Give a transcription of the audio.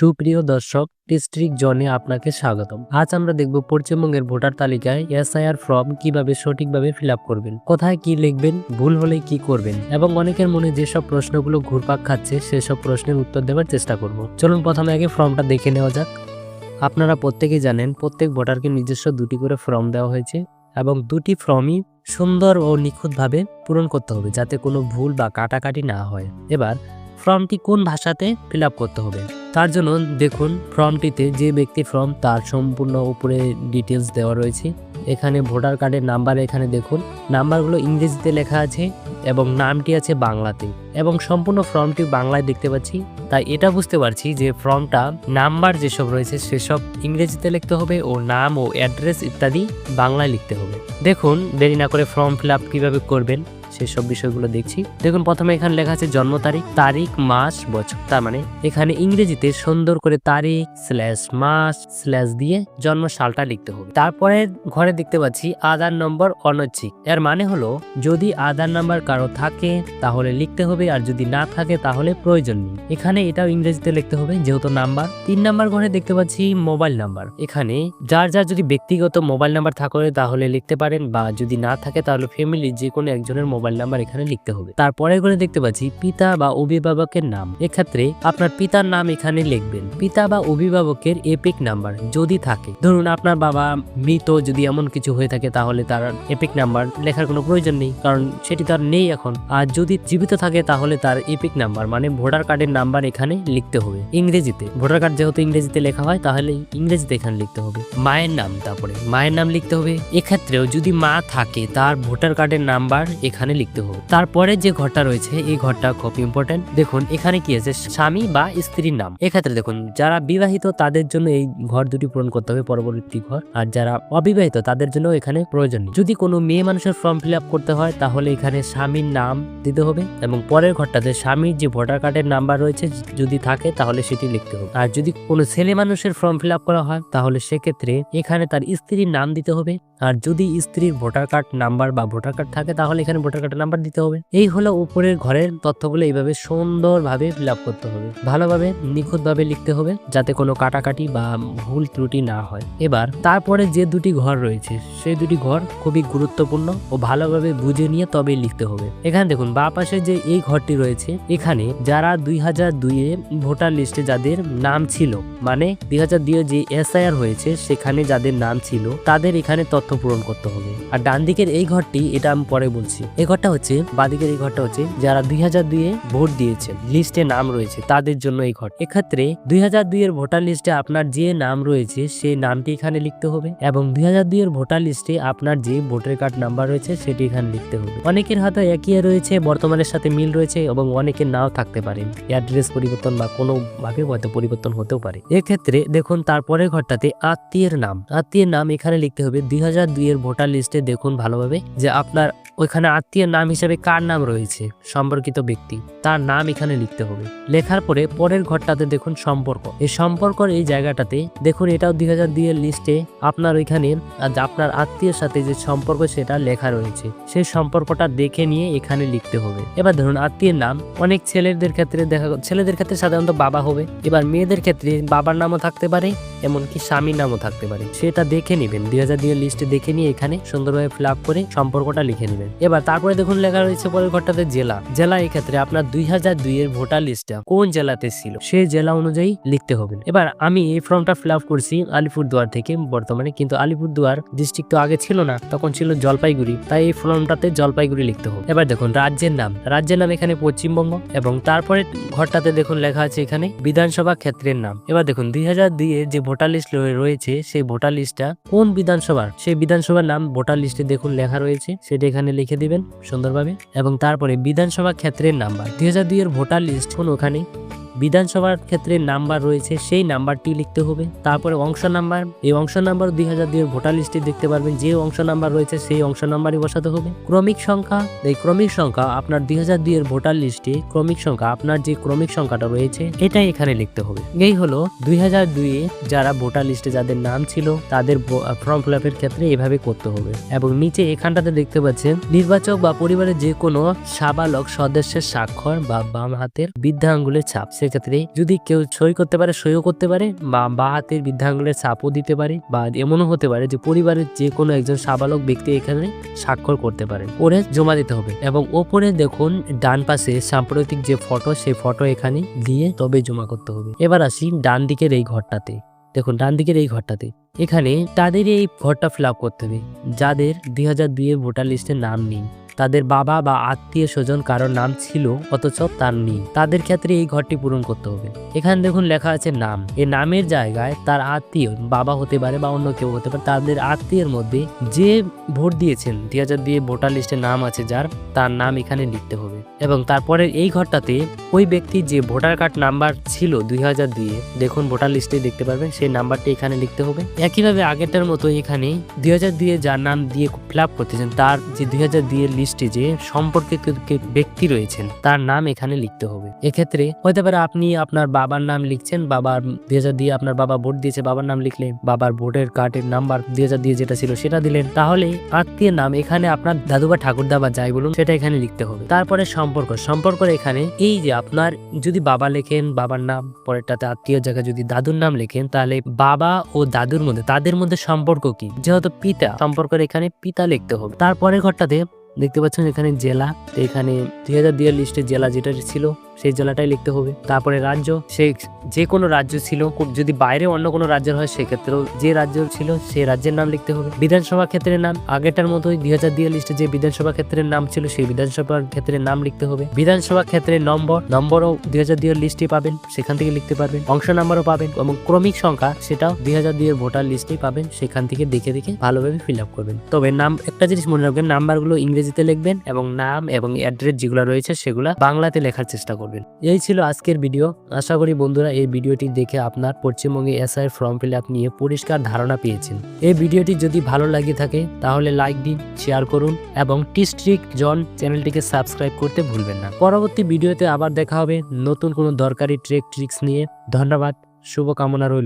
সুপ্রিয় দর্শক, ডিস্ট্রিক্ট জনে আপনাকে স্বাগতম। আজ আমরা দেখব পশ্চিমবঙ্গের ভোটার তালিকায় এসআইআর ফর্ম কীভাবে সঠিকভাবে ফিল করবেন, কোথায় কি লিখবেন, ভুল হলে কি করবেন এবং অনেকের মনে যেসব প্রশ্নগুলো ঘুরপাক খাচ্ছে সেসব প্রশ্নের উত্তর দেওয়ার চেষ্টা করব। চলুন প্রথমে আগে ফর্মটা দেখে নেওয়া যাক। আপনারা প্রত্যেকেই জানেন, প্রত্যেক ভোটারকে নিজস্ব দুটি করে ফর্ম দেওয়া হয়েছে এবং দুটি ফর্মই সুন্দর ও নিখুঁতভাবে পূরণ করতে হবে যাতে কোনো ভুল বা কাটাকাটি না হয়। এবার ফর্মটি কোন ভাষাতে ফিল করতে হবে? তার জন্য দেখুন, ফর্মটিতে যে ব্যক্তি ফর্ম, তার সম্পূর্ণ উপরে ডিটেলস দেওয়া রয়েছে। এখানে ভোটার কার্ডের নাম্বার এখানে দেখুন, নাম্বারগুলো ইংরেজিতে লেখা আছে এবং নামটি আছে বাংলাতে। এবং সম্পূর্ণ ফর্মটি বাংলায় দেখতে পাচ্ছি। তাই এটা বুঝতে পারছি যে ফর্মটা নাম্বার যেসব রয়েছে, সেসব ইংরেজিতে লিখতে হবে ও নাম ও অ্যাড্রেস ইত্যাদি বাংলায় লিখতে হবে। দেখুন, দেরি না করে ফর্ম ফিল আপ কীভাবে করবেন। সেসব বিষয়গুলো দেখছি। দেখুন, প্রথমে এখানে লেখা আছে জন্ম তারিখ তারিখ, মাস, বছর। তার মানে এখানে ইংরেজিতে সুন্দর করে তারিখ স্ল্যাশ মাস স্ল্যাশ দিয়ে জন্ম সালটা লিখতে হবে। তারপরে ঘরে দেখতে পাচ্ছি আধার নম্বর অনৈচ্ছিক। এর মানে হলো যদি আধার নাম্বার কারও থাকে, তাহলে লিখতে হবে, আর যদি না থাকে, তাহলে প্রয়োজন নেই। এখানে এটাও ইংরেজিতে লিখতে হবে, যেহেতু নাম্বার। তিন নাম্বার ঘরে দেখতে পাচ্ছি মোবাইল নাম্বার। এখানে যার যার যদি ব্যক্তিগত মোবাইল নাম্বার থাকে, তাহলে লিখতে পারেন, বা যদি না থাকে, তাহলে ফ্যামিলির যে কোনো একজনের মোবাইল নাম্বার এখানে লিখতে হবে। তারপরে করে দেখতে পাচ্ছি পিতা বা অভিভাবকের নাম। এক্ষেত্রে আপনার পিতার নাম এখানে লিখবেন। পিতা বা অভিভাবকের এপিক নাম্বার যদি থাকে। ধরুন আপনার বাবা মৃত যদি এমন কিছু হয়ে থাকে তাহলে তার এপিক নাম্বার লেখার কোনো প্রয়োজন নেই, কারণ সেটি তার নেই এখন। আর যদি জীবিত থাকে তাহলে তার এপিক নাম্বার মানে ভোটার কার্ডের নাম্বার এখানে লিখতে হবে। ইংরেজিতে। ভোটার কার্ড যেহেতু ইংরেজিতে লেখা হয় তাহলে ইংরেজিতে এখানে লিখতে হবে। মায়ের নাম তারপরে। মায়ের নাম লিখতে হবে। এক্ষেত্রেও যদি মা থাকে তার ভোটার কার্ডের নাম্বার এখানে লিখতে হবে। তারপরে যে ঘরটা রয়েছে, এই ঘরটা খুব ইম্পর্টেন্ট দেখুন, এখানে কি আছে? স্বামী বা স্ত্রীর নাম। এক্ষেত্রে দেখুন, যারা বিবাহিত, তাদের জন্য এই ঘর দুটি পূরণ করতে হবে, পরবর্তী ঘর। আর যারা অবিবাহিত, তাদের জন্য এখানে প্রয়োজন যদি কোনো মেয়ে মানুষের ফর্ম ফিল করতে হয়, তাহলে এখানে স্বামীর নাম দিতে হবে এবং পরের ঘরটাতে স্বামীর যে ভোটার কার্ডের নাম্বার রয়েছে, যদি থাকে, তাহলে সেটি লিখতে হবে। আর যদি কোনো ছেলে মানুষের ফর্ম ফিল করা হয়, তাহলে সেক্ষেত্রে এখানে তার স্ত্রীর নাম দিতে হবে। আর যদি স্ত্রীর ভোটার কার্ড নাম্বার বা ভোটার কার্ড থাকে, তাহলে এখানে ভোটার কার্ডের নাম্বার দিতে হবে। এই হলো উপরের ঘরের তথ্যগুলো, এইভাবে সুন্দরভাবে ফিল করতে হবে। ভালোভাবে নিখুঁতভাবে লিখতে হবে, যাতে কোনো কাটাকাটি বা ভুল ত্রুটি না হয়। এবার, তারপরে যে দুটি ঘর রয়েছে, সেই দুটি ঘর খুবই গুরুত্বপূর্ণ ও ভালোভাবে বুঝে নিয়ে তবেই লিখতে হবে। এখানে দেখুন, বা পাশে যে এই ঘরটি রয়েছে, এখানে যারা দুই হাজার দুইয়ে ভোটার লিস্টে যাদের নাম ছিল মানে দুই হাজার দুইয়ে যে এসআইআর হয়েছে, সেখানে যাদের নাম ছিল, তাদের এখানে তথ্য পূরণ করতে হবে। আর ডান দিকের এই ঘরটি, এটা আমি পরে বলছি, এই ঘরটা হচ্ছে বাদিকের এই ঘরটা হচ্ছে, যারা দুই হাজার দুইয়ে ভোট দিয়েছেন, লিস্টে নাম রয়েছে, তাদের জন্য এই ঘর। এক্ষেত্রে দুই হাজার দুইয়ের ভোটার লিস্টে আপনার যে নাম রয়েছে সেই নামটি এখানে লিখতে হবে এবং দুই হাজার দুইয়ের ভোটার লিস্টে আপনার যে ভোটার কার্ড নাম্বার রয়েছে, সেটি এখানে লিখতে হবে। অনেকের হাতে একই রয়েছে, বর্তমানের সাথে মিল রয়েছে এবং অনেকের নাও থাকতে পারে। অ্যাড্রেস পরিবর্তন বা কোনো ভাবে হয়তো পরিবর্তন হতেও পারে। এক্ষেত্রে দেখুন, তারপরের ঘরটাতে আত্মীয়ের নাম। আত্মীয়ের নাম এখানে লিখতে হবে দুই হাজার হাজার দুইয়ের ভোটার লিস্টে দেখুন ভালোভাবে যে আপনার ওইখানে আত্মীয়ের নাম হিসেবে কার নাম রয়েছে, সম্পর্কিত ব্যক্তি, তার নাম এখানে লিখতে হবে। লেখার পরে পরের ঘরটাতে দেখুন সম্পর্ক। এই সম্পর্কর এই জায়গাটাতে দেখুন এটাও দুই হাজার দুইয়ের লিস্টে আপনার ওইখানে আপনার আত্মীয়ের সাথে যে সম্পর্ক সেটা লেখা রয়েছে। সেই সম্পর্কটা দেখে নিয়ে এখানে লিখতে হবে। এবার ধরুন আত্মীয়ের নাম, অনেক ছেলেদের ক্ষেত্রে দেখা ছেলেদের ক্ষেত্রে সাধারণত বাবা হবে। এবার মেয়েদের ক্ষেত্রে বাবার নামও থাকতে পারে, এমনকি স্বামীর নামও থাকতে পারে। সেটা দেখে নেবেন। দুই হাজার দুইয়ের লিস্টে দেখে নিয়ে এখানে সুন্দরভাবে ফিল করে সম্পর্কটা লিখে নেবেন। এবার তারপরে দেখুন লেখা রয়েছে পরের ঘরটাতে জেলা। জেলা ক্ষেত্রে আপনার দুই হাজার দুই এর ভোটার লিস্টটা কোন জেলাতে ছিল? সেই জেলা অনুযায়ী লিখতে হবে। এবার আমি এই ফর্মটা ফিল আপ করছি আলিপুরদুয়ার থেকে বর্তমানে। কিন্তু আলিপুরদুয়ার ডিস্ট্রিক্ট তো আগে ছিল না, তখন ছিল জলপাইগুড়ি। তাই এই ফর্মটাতে জলপাইগুড়ি লিখতে হবে। এবার দেখুন রাজ্যের নাম। রাজ্যের নাম এখানে পশ্চিমবঙ্গ এবং তারপরে ঘরটাতে দেখুন লেখা আছে এখানে বিধানসভা ক্ষেত্রের নাম। এবার দেখুন দুই হাজার দুই এর যে ভোটার লিস্ট রয়েছে, সেই ভোটার লিস্টটা কোন বিধানসভার? সেই বিধানসভার নাম ভোটার লিস্টে দেখুন লেখা রয়েছে। সেটা এখানে লিখে দিবেন সুন্দরভাবে এবং তারপরে বিধানসভা ক্ষেত্রের নাম্বার। দুই হাজার দুইয়ের ভোটার লিস্ট কোন ওখানে বিধানসভার ক্ষেত্রে নাম্বার রয়েছে, সেই নাম্বারটি লিখতে হবে। তারপরে অংশ নাম্বার, এই অংশ নাম্বার দুই হাজার দুই এর ভোটার লিস্টে দেখতে পারবেন, যে অংশ নাম্বার রয়েছে সেই অংশ নাম্বারই বসাতে হবে। ক্রমিক সংখ্যা, এই ক্রমিক সংখ্যা আপনার দুই হাজার দুই এর ভোটার লিস্টে, ক্রমিক সংখ্যা আপনার যে ক্রমিক সংখ্যাটা রয়েছে, এটাই এখানে লিখতে হবে। এই হলো দুই হাজার দুইয়ে যারা ভোটার লিস্টে যাদের নাম ছিল, তাদের ফর্ম ফিল আপের ক্ষেত্রে এভাবে করতে হবে। এবং নিচে এখানটাতে দেখতে পাচ্ছেন, নির্বাচক বা পরিবারের যে কোনো সাবালক সদস্যের স্বাক্ষর বা বাম হাতের বৃদ্ধা আঙ্গুলের ছাপ সেক্ষেত্রে যদি কেউ সই করতে পারে, সইও করতে পারে, বা বা হাতের বৃদ্ধাঙ্গুলের চাপও দিতে পারে, বা এমনও হতে পারে যে পরিবারের যে কোনো একজন সাবালক ব্যক্তি এখানে স্বাক্ষর করতে পারেন ওরে জমা দিতে হবে। এবং ওপরে দেখুন, ডান পাশে সাম্প্রতিক যে ফটো, সেই ফটো এখানে দিয়ে তবে জমা করতে হবে। এবার আসি ডান দিকের এই ঘরটাতে। দেখুন, ডান দিকের এই ঘরটাতে। এখানে তাদের এই ঘরটা ফিল করতে হবে। যাদের দুই হাজার দুইয়ের ভোটার লিস্টে নাম নেই। তাদের বাবা বা আত্মীয় স্বজন কারোর নাম ছিল, অথচ তার নেই। তাদের ক্ষেত্রে এই ঘরটি পূরণ করতে হবে। এখানে দেখুন লেখা আছে নাম। এই নামের জায়গায় তার আত্মীয়, বাবা হতে পারে বা অন্য কেউ হতে পারে, তাদের আত্মীয়ের মধ্যে যে ভোট দিয়েছেন দুই হাজার দুই ভোটার লিস্টে নাম আছে যার, তার নাম এখানে লিখতে হবে। এবং তারপরে এই ঘরটাতে ওই ব্যক্তি যে ভোটার কার্ড নাম্বার ছিল দুই হাজার দুইয়ে, দেখুন ভোটার লিস্টে দেখতে পারবেন, সেই নাম্বারটি এখানে লিখতে হবে। একইভাবে আগেরটার মতো এখানে দুই হাজার দুইয়ে যার নাম দিয়ে ফিল করতেছেন, তার যে দুই হাজার দুইয়ের লিস্টে যে সম্পর্কিত ব্যক্তি রয়েছেন, তার নাম এখানে লিখতে হবে। এক্ষেত্রে হতে পারে আপনি আপনার বাবার নাম লিখছেন, বাবার দুই হাজার দিয়ে আপনার বাবা ভোট দিয়েছে, বাবার নাম লিখলেন বাবার ভোটের কার্ডের নাম্বার দুই হাজার দিয়ে যেটা ছিল সেটা দিলেন। তাহলে আত্মীয় নাম এখানে আপনার দাদু বা ঠাকুরদা বা যাই বলুন, সেটা এখানে লিখতে হবে। তারপরে সম্পর্ক সম্পর্ক এখানে এই যে আপনার যদি বাবা লেখেন, বাবার নাম, পরেরটাতে আত্মীয় জায়গায় যদি দাদুর নাম লেখেন, তাহলে বাবা ও দাদুর মধ্যে, তাদের মধ্যে সম্পর্ক কি? যেহেতু পিতা, সম্পর্কের এখানে পিতা লিখতে হবে। তারপরের ঘরটাতে দেখতে পাচ্ছেন এখানে জেলা তো এখানে দুই হাজার দুইয়ের লিস্টে জেলা যেটা ছিল সেই জেলাটাই লিখতে হবে। তারপরে রাজ্য, সে যে কোনো রাজ্য ছিল, যদি বাইরে অন্য কোনো রাজ্যের হয়, সেক্ষেত্রেও যে রাজ্য ছিল, সেই রাজ্যের নাম লিখতে হবে। বিধানসভা ক্ষেত্রের নাম, আগেরটার মতোই দুই হাজার দুইয়ের লিস্টে যে বিধানসভা ক্ষেত্রের নাম ছিল, সেই বিধানসভার ক্ষেত্রের নাম লিখতে হবে। বিধানসভা ক্ষেত্রের নম্বর, নম্বরও দুই হাজার দুইয়ের লিস্টে পাবেন, সেখান থেকে লিখতে পারবেন। অংশ নাম্বারও পাবেন এবং ক্রমিক সংখ্যা, সেটাও দুই হাজার দুইয়ের ভোটার লিস্টেই পাবেন, সেখান থেকে দেখে দেখে ভালোভাবে ফিল আপ করবেন। তবে নাম, একটা জিনিস মনে রাখবেন, নাম্বারগুলো ইংরেজিতে লিখবেন এবং নাম এবং অ্যাড্রেস যেগুলো রয়েছে, সেগুলো বাংলাতে লেখার চেষ্টা করবেন এই ছিল আজকের ভিডিও। আশা করি বন্ধুরা এই ভিডিওটি দেখে আপনার পশ্চিমবঙ্গে এসআই ফর্ম ফিল আপ নিয়ে পরিষ্কার ধারণা পেয়েছেন। এই ভিডিওটি যদি ভালো লাগে থাকে, তাহলে লাইক দিন, শেয়ার করুন এবং টিস্ট্রিক জন চ্যানেলটিকে সাবস্ক্রাইব করতে ভুলবেন না। পরবর্তী ভিডিওতে আবার দেখা হবে নতুন কোনো দরকারি ট্রেক ট্রিক্স নিয়ে। ধন্যবাদ, শুভকামনা রইল।